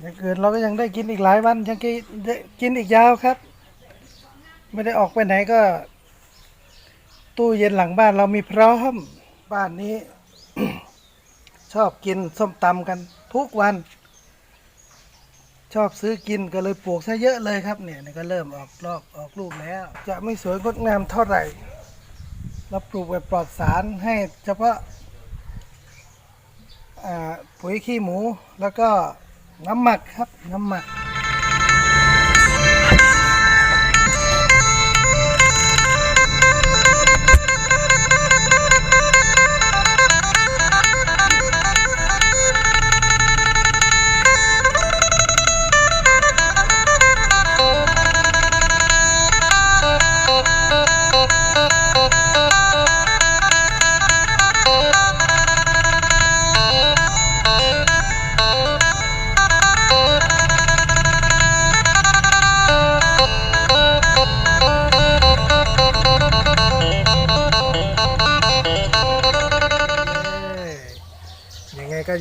อย่างอื่นเราก็ยังได้กินอีกหลายวันยังกินกินอีกยาวครับ ไม่ได้ออกไปไหนก็ ตู้เย็นหลังบ้านเรามีพร้อมบ้านนี้ ชอบกินส้มตำกันทุกวัน ชอบซื้อกินก็เลยปลูกซะเยอะเลยครับเนี่ยก็เริ่มออกลอกออกลูกแล้ว จะไม่สวยงดงามเท่าไหร่เราปลูกแบบปลอดสารให้เฉพาะปุ๋ยขี้หมูแล้วก็ น้ำหมักครับน้ำหมัก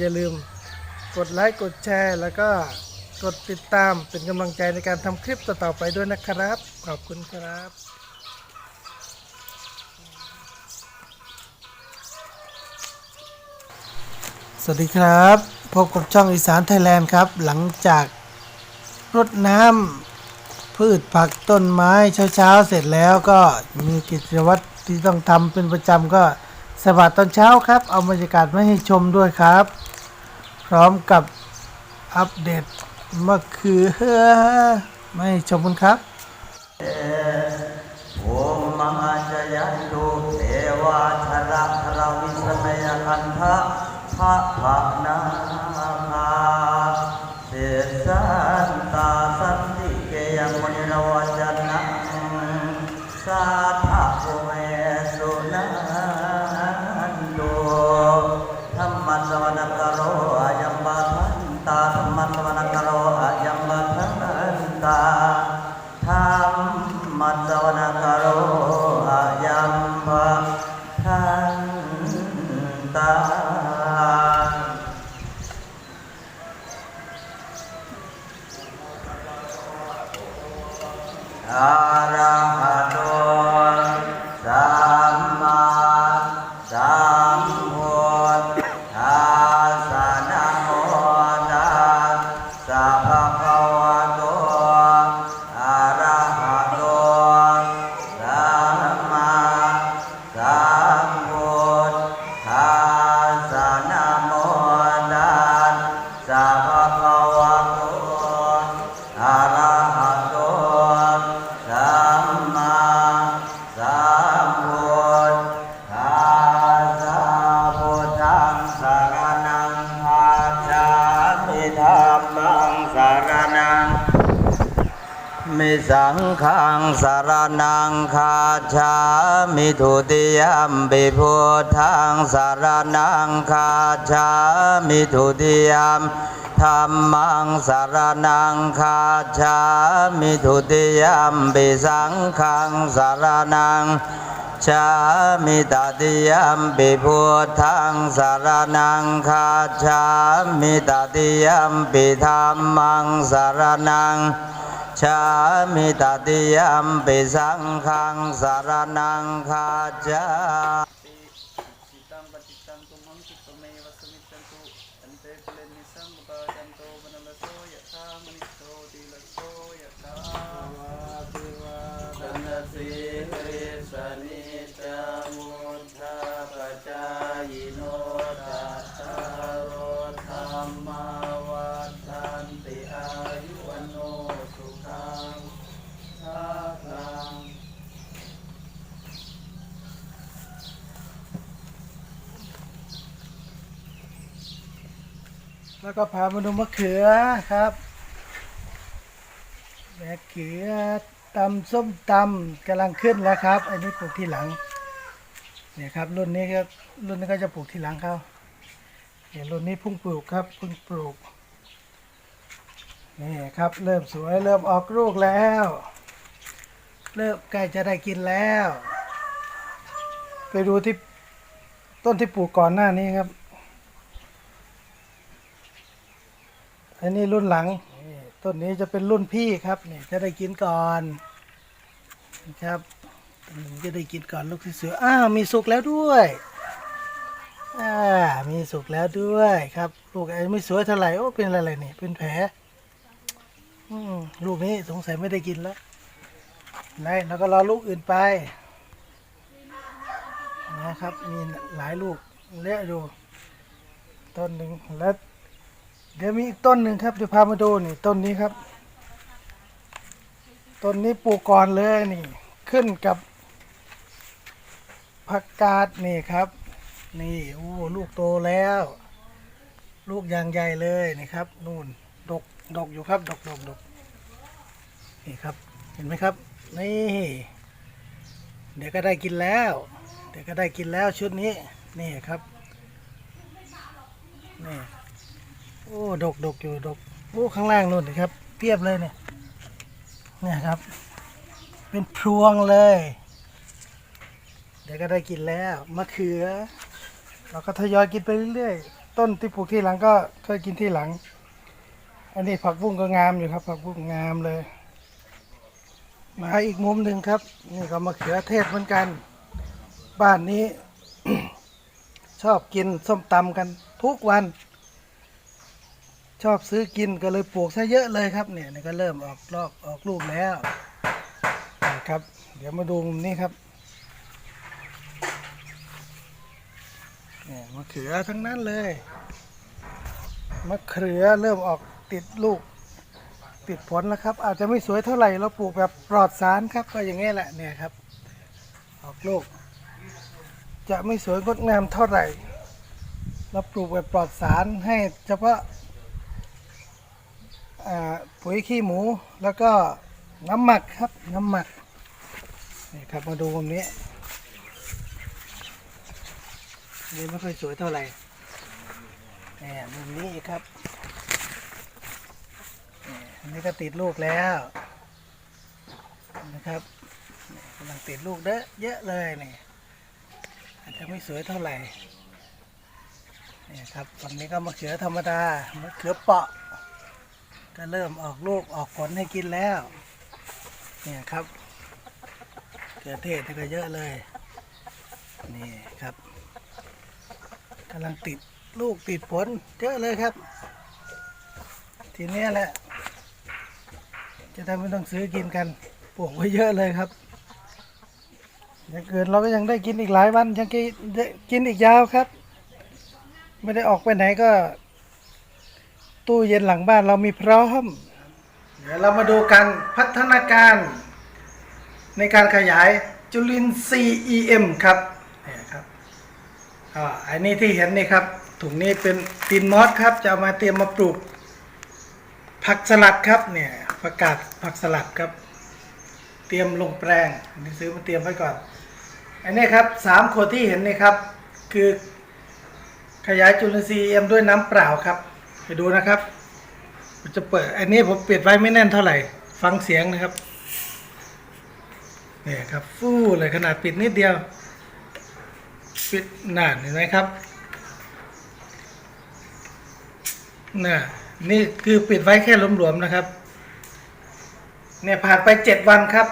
อย่าลืมกดไลค์กดแชร์ แล้วก็กดติดตามเป็นกำลังใจในการทำคลิปต่อๆไปด้วยนะครับ ขอบคุณครับสวัสดีครับพบกับช่องอีสานไทยแลนด์ครับ หลังจากรดน้ำพืชผักต้นไม้เช้าๆ เสร็จแล้วก็มีกิจวัตรที่ต้องทำเป็นประจำก็สวัสดีตอนเช้าครับ เอาบรรยากาศมาให้ชมด้วยครับ ร้อมกับอัปเดตมะเขือมาไม่ชมกันครับาธร สังขังสารนังคาชามิทุติยมปิพุทธังสารนังคาชามิทุติยมธรรมังสารนังคาชามิทุติยมปิสังขังสารนังชามิตติยมปิพุทธังสารนังคาชามิตติยมปิธรรมังสารนัง ชามิตติยมปิสังขังสารนังคาจาสิตังปฏิตังตุมังคิปะเมวะสมิจจันตุอันเตปะเลนิสังอุปาจันโตมนัลโสยะธามนิโตติลโสยะธาวาติวาตันสีริสนิจามุทธาปจายโนตัสสะโรธรรมาวัฏันติอายุวันโนสุขังภาลัง แล้วก็พามาดูมะเขือครับมะเขือตำส้มตำกำลังขึ้นแล้วครับ อันนี้ปลูกที่หลัง เนี่ยครับรุ่นนี้ก็รุ่นนี้ก็จะปลูกที่หลังเขาเนี่ยรุ่นนี้พุ่งปลูกครับพุ่งปลูกนี่ครับเริ่มสวยเริ่มออกลูกแล้ว เริ่มใกล้จะได้กินแล้ว ไปดูที่ต้นที่ปลูกก่อนหน้านี้ครับ อันนี้รุ่นหลังต้นนี้จะเป็นรุ่นพี่ครับเนี่ยจะได้กินก่อนนะครับต้นนี้จะได้กินก่อนลูกที่เสืออ้าวมีสุกแล้วด้วยอ่ามีสุกแล้วด้วยครับ ลูกไอ้ไม่สวยเท่าไหร่โอ้เป็นอะไรนี่เป็นแผลลูกนี้สงสัยไม่ได้กินแล้วไหนแล้วก็รอลูกอื่นไปนะครับมีหลายลูกเละดูต้นหนึ่งแล้ว เดี๋ยวมีอีกต้นหนึ่งครับเดี๋ยวพามาดูนี่ต้นนี้ครับ ต้นนี้ปลูกก่อนเลยนี่ ขึ้นกับผักกาดนี่ครับ นี่โอ้ลูกโตแล้ว ลูกยางใหญ่เลยนี่ครับนู่นดกดกอยู่ครับดกดกดกนี่ครับ เห็นไหมครับ นี่ เดี๋ยวก็ได้กินแล้ว เดี๋ยวก็ได้กินแล้วชุดนี้นี่ครับนี่ โอ้ดกดกอยู่ดกโอ้ข้างล่างนู่นนะครับเพียบเลยเนี่ยเนี่ยครับ เป็นพรวงเลย เดี๋ยวก็ได้กินแล้วมะเขือ เราก็ทยอยกินไปเรื่อยๆต้นที่ปลูกที่หลังก็ค่อยกินที่หลัง อันนี้ผักบุ้งก็งามอยู่ครับ ผักบุ้งงามเลย มาอีกมุมหนึ่งครับ นี่ก็มะเขือเทศเหมือนกัน บ้านนี้ ชอบกินส้มตำกันทุกวัน ชอบซื้อกินก็เลยปลูกซะเยอะเลยครับเนี่ยนี่ก็เริ่มออกลอกออกลูกแล้วนะครับ เดี๋ยวมาดูมุมนี้ครับเนี่ยมะเขือทั้งนั้นเลยมะเขือเริ่มออกติดลูก ติดผลแล้วครับ อาจจะไม่สวยเท่าไหร่เราปลูกแบบปลอดสารครับก็อย่างนี้แหละเนี่ยครับ ออกลูก จะไม่สวยงดงามเท่าไหร่เราปลูกแบบปลอดสารให้เฉพาะ ปุ๋ยขี้หมูแล้วก็น้ำหมักครับน้ำหมักนี่ครับมาดูมุมนี้นี่ไม่ค่อยสวยเท่าไหร่นี่มุมนี้ครับนี่อันนี้ก็ติดลูกแล้วนะครับกำลังติดลูกเยอะเยอะเลยนี่อาจจะไม่สวยเท่าไหร่นี่ครับฝั่งนี้ก็มะเขือธรรมดามะเขือเปาะ ก็เริ่มออกลูกออกผลให้กินแล้ว เนี่ยครับเขือเทศก็เยอะเลย นี่ครับกำลังติดลูกติดผลเยอะเลยครับ ทีนี้แหละ จะได้ไม่ต้องซื้อกินกันปลูกไว้เยอะเลยครับอย่างอื่นเราก็ยังได้กินอีกหลายวันยังกินกินอีกยาวครับ ไม่ได้ออกไปไหนก็ ตู้เย็นหลังบ้านเรามีพร้อม เดี๋ยวเรามาดูการพัฒนาการ ในการขยายจุลินทรีย์ EM ครับเนี่ยครับอ่าอันนี้ที่เห็นนี่ครับถุงนี้เป็นตินมอสครับ จะเอามาเตรียมมาปลูก ผักสลัดครับเนี่ยประกาศผักสลัดครับ เตรียมลงแปลงนนี้ซื้อมาเตรียมไว้ก่อน อันนี้ครับสามขวดที่เห็นนี่ครับ คือขยายจุลินทรีย์เอ็มด้วยน้ำเปล่าครับ ไปดูนะครับจะเปิดอันนี้ผมปิดไว้ไม่แน่นเท่าไหร่ ฟังเสียงนะครับเนี่ยครับฟู่เลยขนาดปิดนิดเดียว ปิดหนานเห็นไหมครับน่ะนี่คือปิดไว้แค่หลวมๆนะครับ เนี่ยผ่านไปเจ็ดวันครับ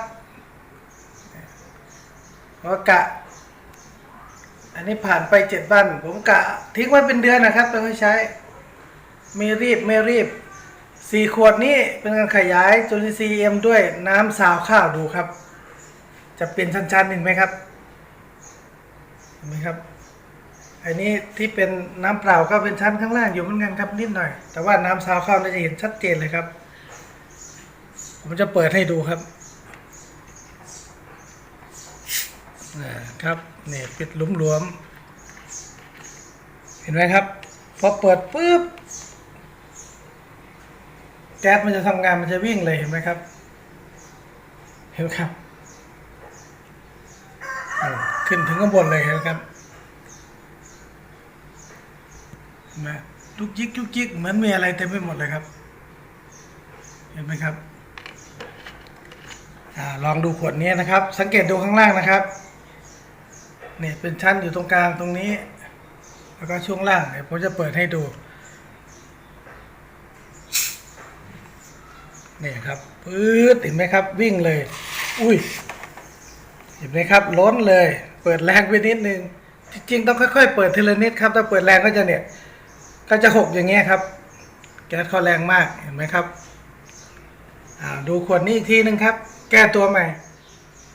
เพราะกะ อันนี้ผ่านไปเจ็ดวัน ผมกะทิ้งไว้เป็นเดือนนะครับต้องให้ใช้ ไม่รีบไม่รีบสี่ขวดนี้เป็นการขยายจุลินทรีย์เอ็มด้วยน้ำสาวข้าวดูครับ จะเป็นชั้นๆหนึ่งไหมครับเห็นไหมครับอันนี้ที่เป็นน้ำเปล่าก็เป็นชั้นข้างล่างอยู่เหมือนกันครับนิดหน่อย แต่ว่าน้ำสาวข้าวน่าจะเห็นชัดเจนเลยครับ ผมจะเปิดให้ดูครับอ่าครับนี่ปิดหลุมหลวม เห็นไหมครับ พอเปิดปุ๊บ แก๊สมันจะทำงานมันจะวิ่งเลยเห็นไหมครับ เห็นไหมครับ ขึ้นถึงข้างบนเลยเห็นไหมครับเห็นไหมทุกยิกทุกยิกเหมือนมีอะไรเต็มไปหมดเลยครับ เห็นไหมครับอลองดูขวดนี้นะครับ สังเกตดูข้างล่างนะครับเนี่ยเป็นชั้นอยู่ตรงกลางตรงนี้ แล้วก็ช่วงล่างเดี๋ยวผมจะเปิดให้ดู นี่ครับปื๊ดเห็นไหมครับ วิ่งเลย อุ้ยเห็นไหมครับล้นเลย เปิดแรงไปนิดนึง จริงๆต้องค่อยๆ เปิดทีละนิดครับถ้าเปิดแรงก็จะเนี่ย ก็จะหกอย่างเงี้ยครับ แก๊สเขาแรงมากเห็นไหมครับอ่าดูขวดนี้อีกทีนึงครับ แก้ตัวใหม่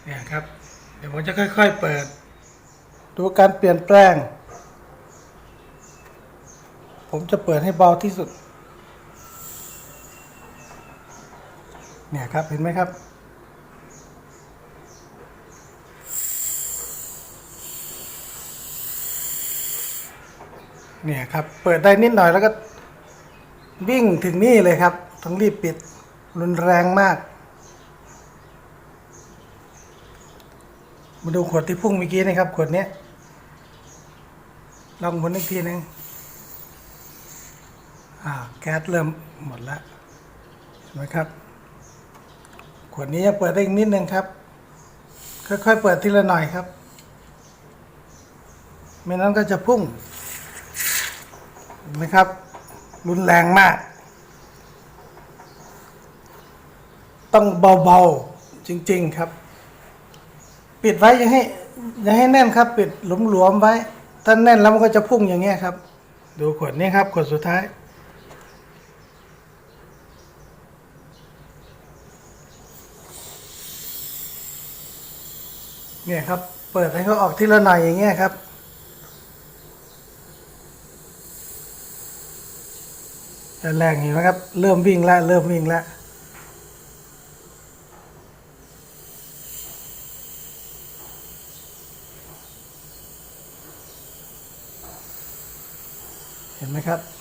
เนี่ยครับ เดี๋ยวผมจะค่อย ๆ เปิด ดูการเปลี่ยนแปลง ผมจะเปิดให้เบาที่สุด เนี่ยครับเห็นไหมครับ เนี่ยครับ เปิดได้นิดหน่อยแล้วก็วิ่งถึงนี่เลยครับ ต้องรีบปิดรุนแรงมาก มาดูขวดที่พุ่งเมื่อกี้นะครับ ขวดนี้ลองหมุนอีกทีหนึ่งอ่าแก๊สเริ่มหมดแล้วเห็นไหมครับ ขวดนี้ยังเปิดได้อีกนิดนึงครับ ค่อยๆเปิดทีละหน่อยครับ ไม่นั้นก็จะพุ่งเห็นไหมครับ รุนแรงมาก ต้องเบาๆจริงๆครับ ปิดไว้อย่าให้อย่าให้แน่นครับ ปิดหลวมๆไว้ ถ้าแน่นแล้วมันก็จะพุ่งอย่างเงี้ยครับ ดูขวดนี้ครับ ขวดสุดท้าย เนี่ยครับ เปิดให้เขาออกทีละหน่อยอย่างเงี้ยครับ แรกๆเห็นไหมครับ เริ่มวิ่งแล้วเริ่มวิ่งแล้วเห็นไหมครับ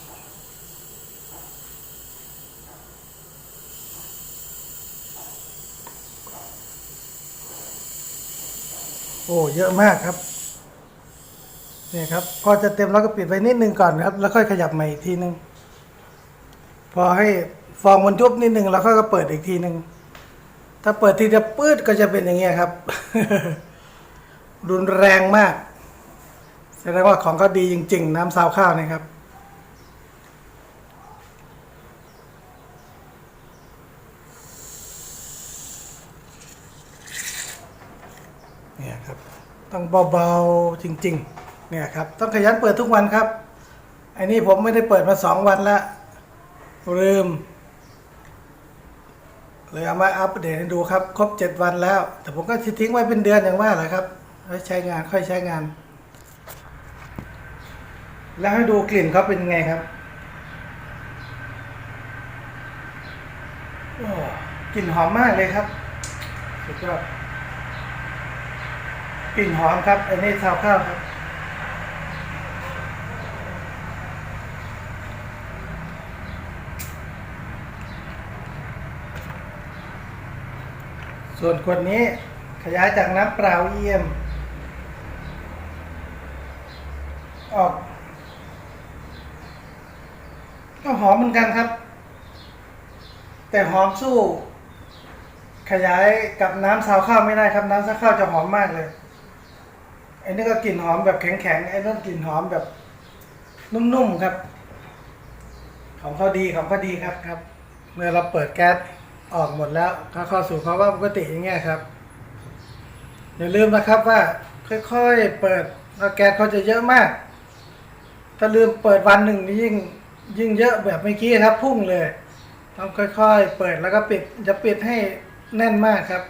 โอ้เยอะมากครับเนี่ยครับ พอจะเต็มเราก็ปิดไว้นิดนึงก่อนครับ แล้วค่อยขยับใหม่อีกทีนึง พอให้ฟองมันยุบนิดนึงแล้วค่อยก็เปิดอีกทีนึง ถ้าเปิดทีเดียวปื้ดก็จะเป็นอย่างเงี้ยครับ รุนแรงมากแสดงว่าของก็ดีจริง ๆ น้ำซาวข้าวนะครับ เนี่ยครับ ต้องเบาๆจริงๆเนี่ยครับต้องขยันเปิดทุกวันครับไอ้นี่ผมไม่ได้เปิดมาสองวันล้วลืมเลยเอามาอัปเดตให้ดูครับ ครบเจ็ดวันแล้ว แต่ผมก็ทิ้งไว้เป็นเดือนอย่างว่าแหละครับไว้ใช้งานค่อยใช้งาน แล้วให้ดูกลิ่นเขาเป็นไงครับโอ้กลิ่นหอมมากเลยครับสุดยอด กลิ่นหอมครับ อันนี้ซาวข้าวครับ ส่วนขวดนี้ขยายจากน้ำเปล่าเอี่ยม ออก ก็หอมเหมือนกันครับ แต่หอมสู้ขยายกับน้ำซาวข้าวไม่ได้ครับ น้ำซาวข้าวจะหอมมากเลย ไอ้นี่ก็กลิ่นหอมแบบแข็งๆไอ้นั่นกลิ่นหอมแบบ นุ่มๆครับ ของเขาดีของเขาดีครับครับ เมื่อเราเปิดแก๊สออกหมดแล้วก็เข้าสู่ภาวะปกติอย่างเงี้ยครับ อย่าลืมนะครับว่าค่อยๆเปิดแล้วแก๊สเขาจะเยอะมาก ถ้าลืมเปิดวันหนึ่งนี่ยิ่งยิ่งเยอะแบบเมื่อกี้ครับพุ่งเลยต้องค่อยๆ เปิดแล้วก็ปิดจะปิดให้แน่นมากครับ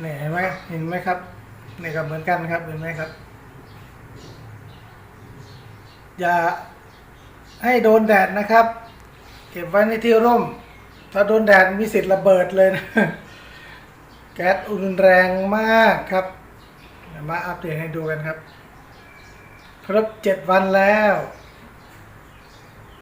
เนี่ยเห็นไหมเห็นไหมครับ นี่ก็เหมือนกันครับเห็นไหมครับ อย่าให้โดนแดดนะครับ เก็บไว้ในที่ร่ม ถ้าโดนแดดมีสิทธิ์ระเบิดเลยนะแก๊สอุนแรงมากครับมาอัปเดตให้ดูกันครับ ครบเจ็ดวันแล้ว